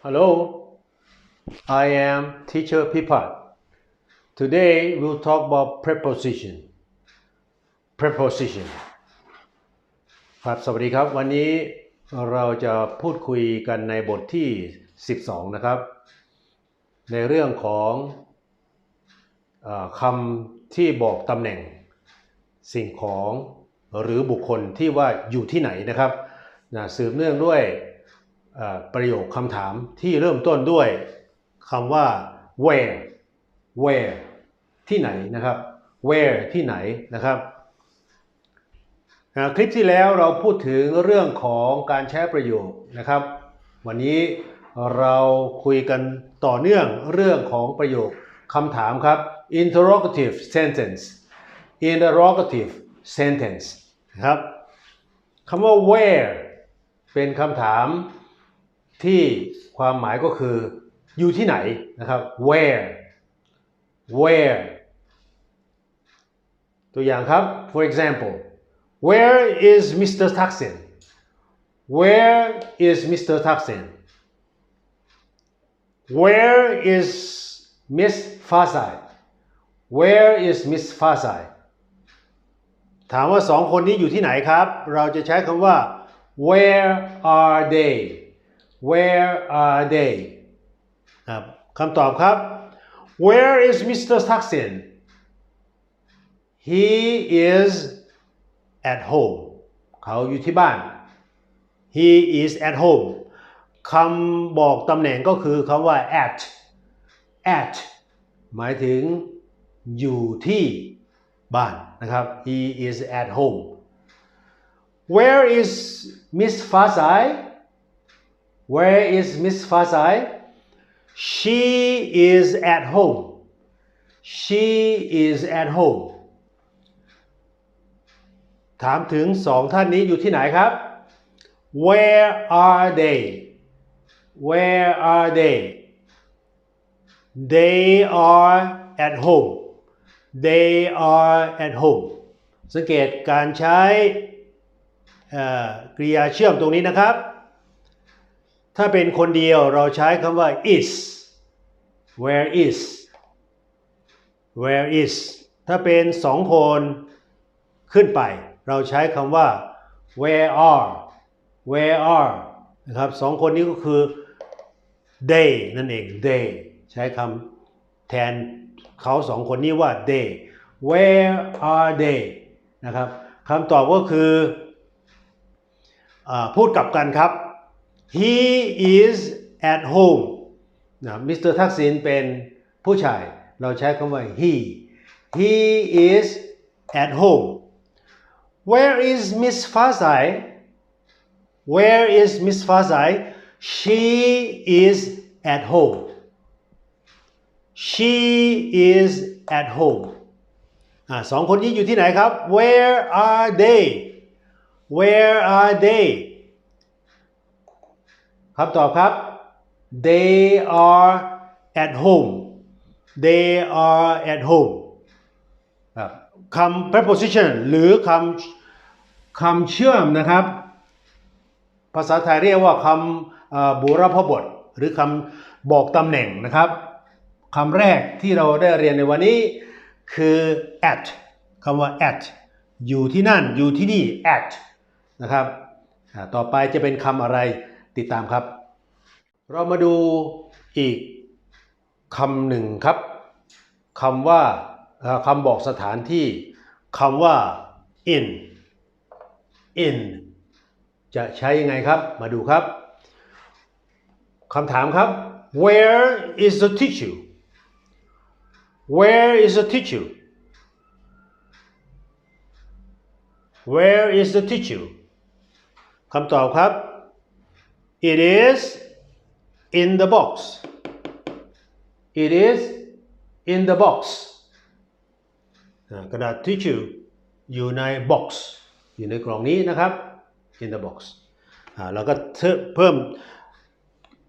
Hello, I am teacher Pipat. Today we'll talk about preposition. Preposition. ครับสวัสดีครับ วันนี้เราจะพูดคุยกันในบทที่ 12 นะครับ ในเรื่องของอคำที่บอกตำแหน่งสิ่งของหรือบุคคลที่ว่าอยู่ที่ไหนนะครับนะสืบเนื่องด้วย ประโยคคำถามที่เริ่มต้นด้วยคำว่า where where ที่ไหนนะครับ where ที่ไหนนะครับคลิปที่แล้วเราพูดถึงเรื่องของการใช้ประโยคนะครับ วันนี้เราคุยกันต่อเนื่องเรื่องของประโยคคำถามครับ interrogative sentence interrogative sentence นะครับคำว่า where เป็นคำถาม ที่ความหมายก็คืออยู่ที่ไหนนะครับ where where ตัวอย่างครับ for example where is Mr. Thaksin where is Mr. Thaksin where is Miss Fasai where is Miss Fasai ถามว่าสองคนนี้อยู่ที่ไหนครับ เราจะใช้คำว่า where are they where are they ครับคำตอบครับ where is Mr. Thaksin he is at home เขาอยู่ที่บ้าน he is at home คำบอกตำแหน่งก็คือคำว่า at at หมายถึงอยู่ที่บ้านนะครับ he is at home where is Miss Fasai where is Miss Fasai she is at home she is at home ถามถึงสองท่านนี้อยู่ที่ไหนครับ where are they where are they they are at home they are at home สังเกตการใช้กริยาเชื่อมตรงนี้นะครับ ถ้าเป็นคนเดียวเราใช้คำว่า is where is where is ถ้าเป็นสองคนขึ้นไป เราใช้คำว่า where are where are นะครับสองคนนี้ก็คือ they นั่นเอง they ใช้คำแทนเขาสองคนนี้ว่า they where are they นะครับคำตอบก็คืออพูดกลับกันครับ he is at home นะมิสเตอร์ทักษิณเป็นผู้ชาย เราใช้คำว่า he he is at home where is Miss Fasai where is Miss Fasai she is at home she is at home อสองคนนี้อยู่ที่ไหนครับ where are they where are they คำตอบครับ they are at home they are at home คำ preposition หรือคำคำเชื่อมนะครับ ภาษาไทยเรียกว่าคำบุรพบท หรือคำบอกตำแหน่งนะครับคำแรกที่เราได้เรียนในวันนี้คือ at คำว่า at อยู่ที่นั่นอยู่ที่นี่ at นะครับต่อไปจะเป็นคำอะไร ติดตามครับ เรามาดูอีกคำหนึ่งครับคำว่าคำบอกสถานที่คำว่า in in จะใช้ยังไงครับ มาดูครับคำถามครับ where is the tissue where is the tissue where is the tissue คำตอบครับ it is in the box it is in the box กระดาษทิชชู่อยู่ใน box อยู่ในกล่องนี้นะครับ in the box เราก็เพิ่ม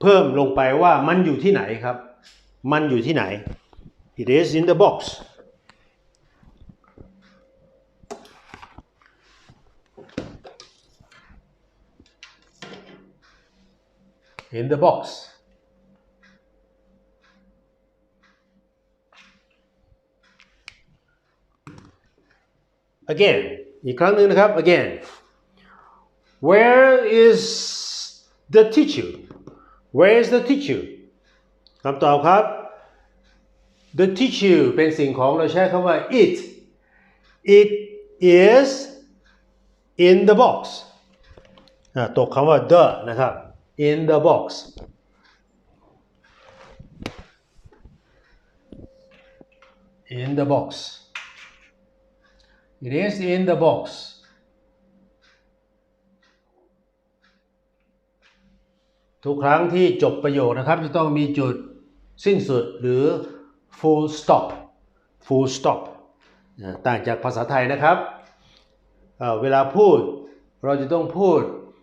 เพิ่มลงไปว่ามันอยู่ที่ไหนครับ มันอยู่ที่ไหน it is in the box in the box. Again, you can't even have again. Where is the teacher? Where is the teacher? Come to our The teacher, Benson Kong, it. It is in the box. The. In the box in the box it is in the box ทุกครั้งที่จบประโยคนะครับ จะต้องมีจุดสิ้นสุดหรือ full stop full stop ต่างจากภาษาไทยนะครับเเวลาพูดเราจะต้องพูด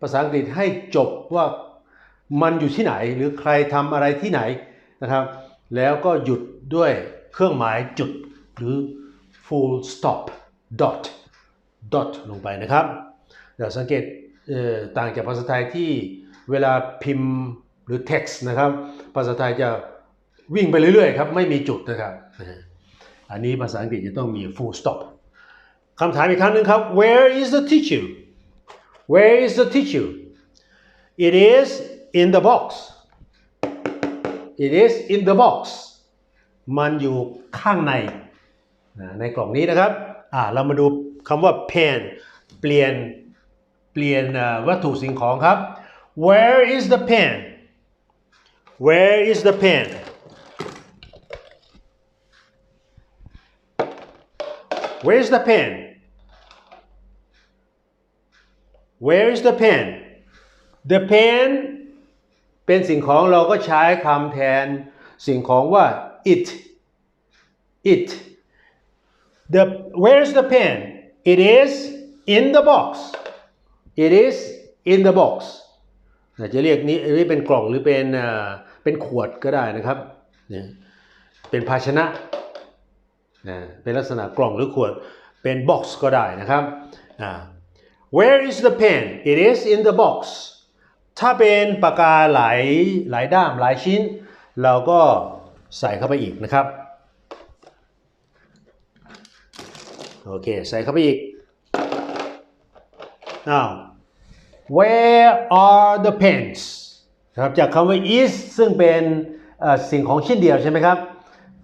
ภาษาอังกฤษให้จบว่า มันอยู่ที่ไหนหรือใครทำอะไรที่ไหนนะครับ แล้วก็หยุดด้วยเครื่องหมายจุดหรือ full stop dot dot ลงไปนะครับเดี๋ยวสังเกตต่างจากภาษาไทยที่เวลาพิมพ์หรือ text นะครับ ภาษาไทยจะวิ่งไปเรื่อยๆครับไม่มีจุดนะครับ อันนี้ภาษาอังกฤษจะต้องมี full stop คำถามอีกครั้งหนึ่งครับ where is the tissue where is the tissue it is in the box it is in the box มันอยู่ข้างในนะในกล่องนี้นะครับอ่าเรามาดูคำว่า pen เปลี่ยนเปลี่ยนวัตถุสิ่งของครับ where is the pen where is the pen where is the pen where is the pen the pen เป็นสิ่งของเราก็ใช้คำแทนสิ่งของว่า it it the where is the pen it is in the box it is in the box จะเรียกนี้อันนี้เป็นกล่องหรือเป็นเป็นขวดก็ได้นะครับเนี่ยเป็นภาชนะนะเป็นลักษณะกล่องหรือขวดเป็น box ก็ได้นะครับ where is the pen it is in the box ถ้าเป็นปากกาหลายหลายด้ามหลายชิ้น เราก็ใส่เข้าไปอีกนะครับ โอเค ใส่เข้าไปอีก now where are the pens นะครับจากคำว่า is ซึ่งเป็นสิ่งของชิ้นเดียวใช่ไหมครับ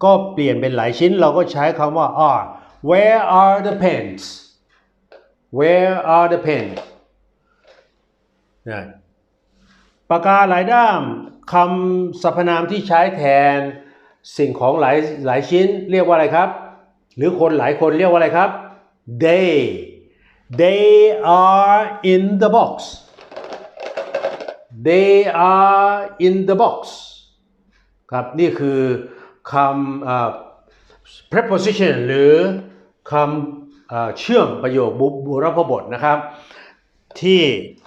ก็เปลี่ยนเป็นหลายชิ้นเราก็ใช้คำว่า are where are the pens where are the pens นะ ปากกาหลายด้ามคำสรรพนามที่ใช้แทนสิ่งของหลายหลายชิ้นเรียกว่าอะไรครับ หรือคนหลายคนเรียกว่าอะไรครับ they they are in the box they are in the box ครับนี่คือคำ preposition หรือคำเอ่อเชื่อมประโยคบุบุรพบทนะครับ ที่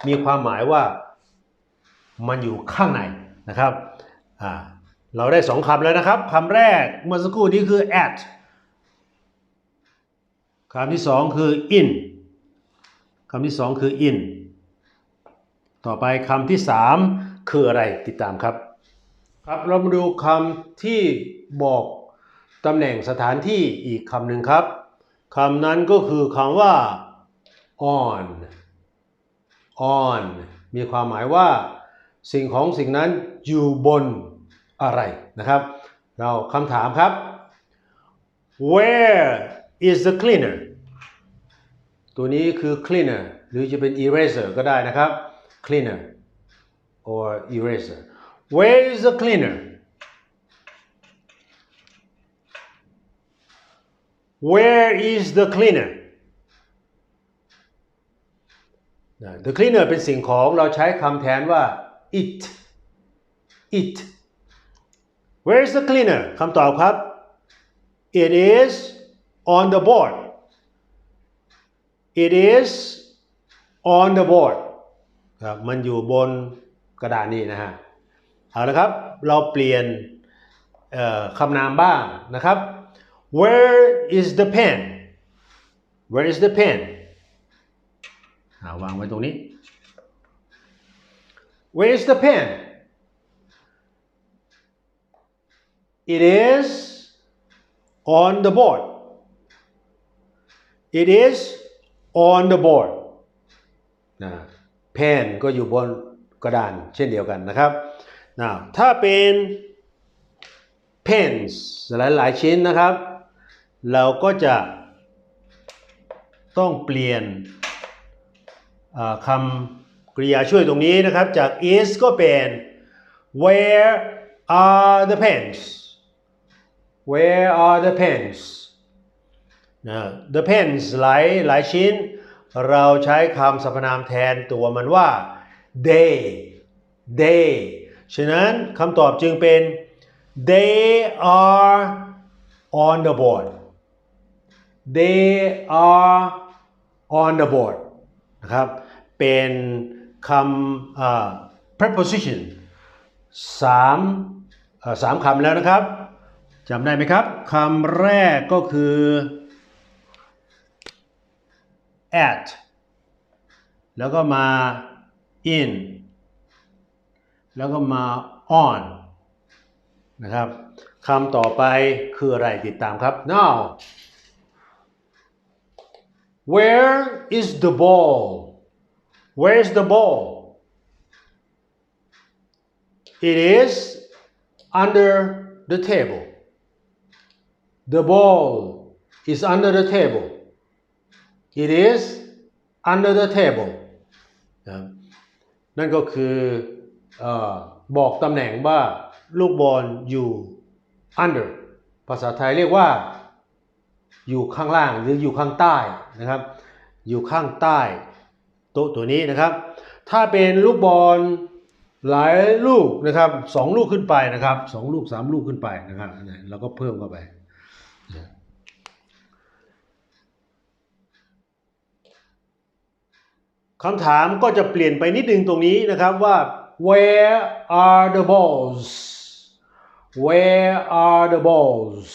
มีความหมายว่า มันอยู่ข้างในนะครับเราได้สองคำแล้วนะครับคำแรกเมื่อสักครู่นี้คือ at คำที่สองคือ in คำที่สองคือ in ต่อไปคำที่สามคืออะไรติดตามครับ ครับเรามาดูคำที่บอกตำแหน่งสถานที่อีกคำหนึ่งครับคำนั้นก็คือคำว่า on on มีความหมายว่า สิ่งของสิ่งนั้นอยู่บนอะไรนะครับ เราคำถามครับ where is the cleaner ตัวนี้คือ cleaner หรือจะเป็น eraser ก็ได้นะครับ cleaner or eraser where is the cleaner where is the cleaner the cleaner เป็นสิ่งของเราใช้คำแทนว่า it it where is the cleaner คำตอบครับ it is on the board it is on the board ครับมันอยู่บนกระดานนี้นะฮะเอาละครับ เราเปลี่ยนคำนามบ้างนะครับ where is the pen where is the pen าวางไว้ตรงนี้ Where's the pen it is on the board it is on the board นะ pen ก็อยู่บนกระดานเช่นเดียวกันนะครับนะถ้าเป็น pens หลายๆชิ้นนะครับ เราก็จะต้องเปลี่ยนคำ ริยาช่วยตรงนี้นะครับจาก is ก็เป็น where are the pens where are the pens นะ the pens หลายหลายชิ้น เราใช้คำสรรพนามแทนตัวมันว่า they they ฉะนั้นคำตอบจึงเป็น they are on the board they are on the board นะครับ เป็น คำ preposition สามสามคำแล้วนะครับจำได้ไหมครับคำแรกก็คือ at แล้วก็มา in แล้วก็มา on นะครับคำต่อไปคืออะไรติดตามครับ now where is the ball Where's the ball it is under the table the ball is under the table it is under the table นั่นก็คืออบอกตำแหน่งว่าลูกบอลอยู่ under ภาษาไทยเรียกว่า อยู่ข้างล่างหรืออยู่ข้างใต้นะครับ อยู่ข้างใต้ โต๊ะตัวนี้นะครับ ถ้าเป็นลูกบอลหลายลูกนะครับสองลูกขึ้นไปนะครับสองลูกสามลูกขึ้นไปนะครับอันนั้นเราก็เพิ่มเข้าไปคำถามก็จะเปลี่ยนไปนิดนึงตรงนี้นะครับว่า where are the balls where are the balls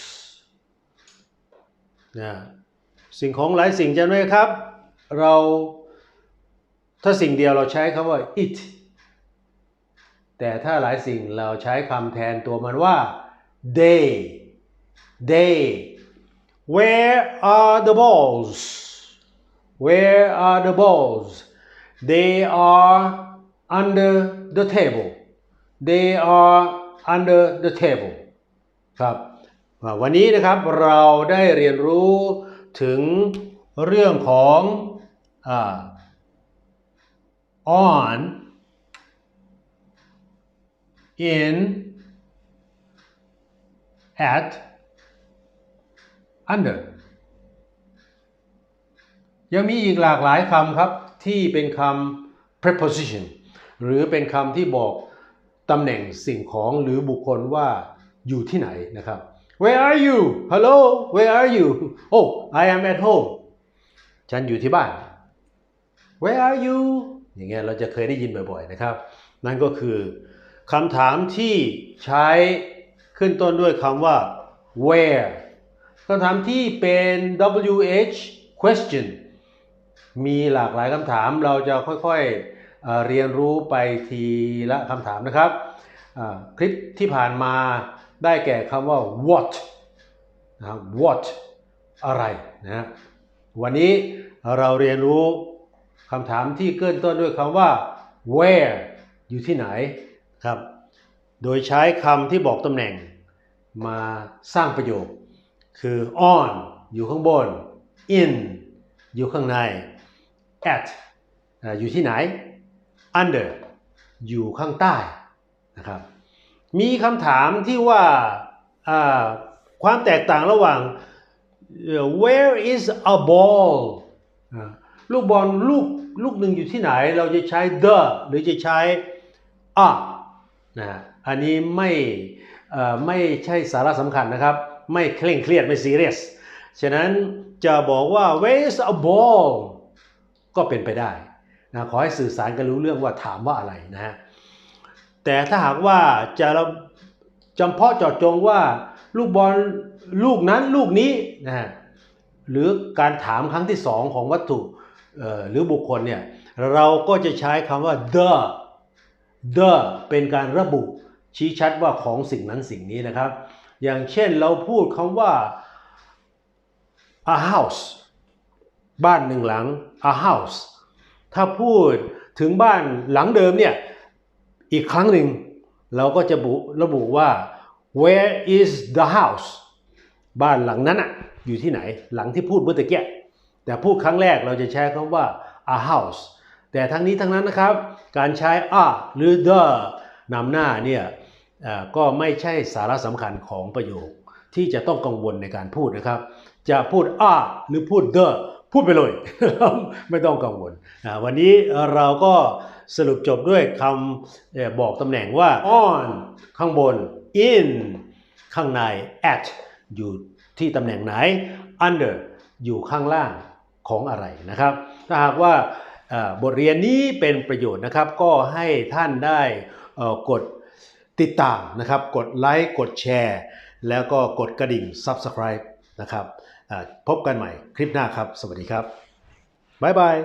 นะสิ่งของหลายสิ่งจำได้ครับ เรา ถ้าสิ่งเดียวเราใช้คำว่า it แต่ถ้าหลายสิ่งเราใช้คำแทนตัวมันว่า they they where are the balls where are the balls they are under the table they are under the table ครับวันนี้นะครับเราได้เรียนรู้ถึงเรื่องของอา on in at under ยังมีอีกหลากหลายคำครับ ที่เป็นคำ preposition หรือเป็นคำที่บอกตำแหน่งสิ่งของหรือบุคคลว่าอยู่ที่ไหนนะครับ Where are you Hello Where are you Oh I am at home ฉันอยู่ที่บ้าน Where are you อย่างเงี้ยเราจะเคยได้ยินบ่อยๆนะครับ นั่นก็คือคำถามที่ใช้ขึ้นต้นด้วยคำว่า where คำถามที่เป็น WH question มีหลากหลายคำถามเราจะค่อยๆเเรียนรู้ไปทีละคำถามนะครับ คลิปที่ผ่านมาได้แก่คำว่า what นะ what อะไรนะวันนี้เราเรียนรู้ คำถามที่เกินต้นด้วยคำว่า where อยู่ที่ไหนครับ โดยใช้คำที่บอกตำแหน่ง มาสร้างประโยค คือ on อยู่ข้างบน in อยู่ข้างใน at อ่าอยู่ที่ไหน under อยู่ข้างใต้นะครับ มีคำถามที่ว่าอ่าความแตกต่างระหว่างเอ่อ where is a ball อ่าลูกบอลลูก ลูกหนึ่งอยู่ที่ไหน เราจะใช้ the หรือจะใช้ a นะอันนี้ไม่ไม่ใช่สาระสำคัญนะครับ ไม่เคร่งเครียดไม่ซีเรียสฉะนั้นจะบอกว่า where's a ball ก็เป็นไปได้นะขอให้สื่อสารกันรู้เรื่องว่าถามว่าอะไรนะฮะแต่ถ้าหากว่าจะเราจำเพาะเจาะจงว่าลูกบอลลูกนั้นลูกนี้นะฮะหรือการถามครั้งที่สองของวัตถุ หรือบุคคลเนี่ยเราก็จะใช้คำว่า the the เป็นการระบุชี้ชัดว่าของสิ่งนั้นสิ่งนี้นะครับ อย่างเช่นเราพูดคำว่า a house บ้านหนึ่งหลัง a house ถ้าพูดถึงบ้านหลังเดิมเนี่ยอีกครั้งหนึ่งเราก็จะบุระบุว่า where is the house บ้านหลังนั้นอะอยู่ที่ไหนหลังที่พูดเมื่อตะเกีย แต่พูดครั้งแรกเราจะใช้คำว่า a house แต่ทั้งนี้ทั้งนั้นนะครับ การใช้ a หรือ the นำหน้าเนี่ยก็ไม่ใช่สาระสำคัญของประโยค ที่จะต้องกังวลในการพูดนะครับ จะพูด a หรือพูด the พูดไปเลย ไม่ต้องกังวล วันนี้เราก็สรุปจบด้วยคำบอกตำแหน่งว่า on ข้างบน in ข้างใน at อยู่ที่ตำแหน่งไหน under อยู่ข้างล่าง ของอะไรนะครับ ถ้าหากว่าบทเรียนนี้เป็นประโยชน์นะครับ ก็ให้ท่านได้กดติดตามนะครับ กดไลค์กดแชร์ แล้วก็กดกระดิ่ง Subscribe นะครับพบกันใหม่คลิปหน้าครับ สวัสดีครับ บ๊ายบาย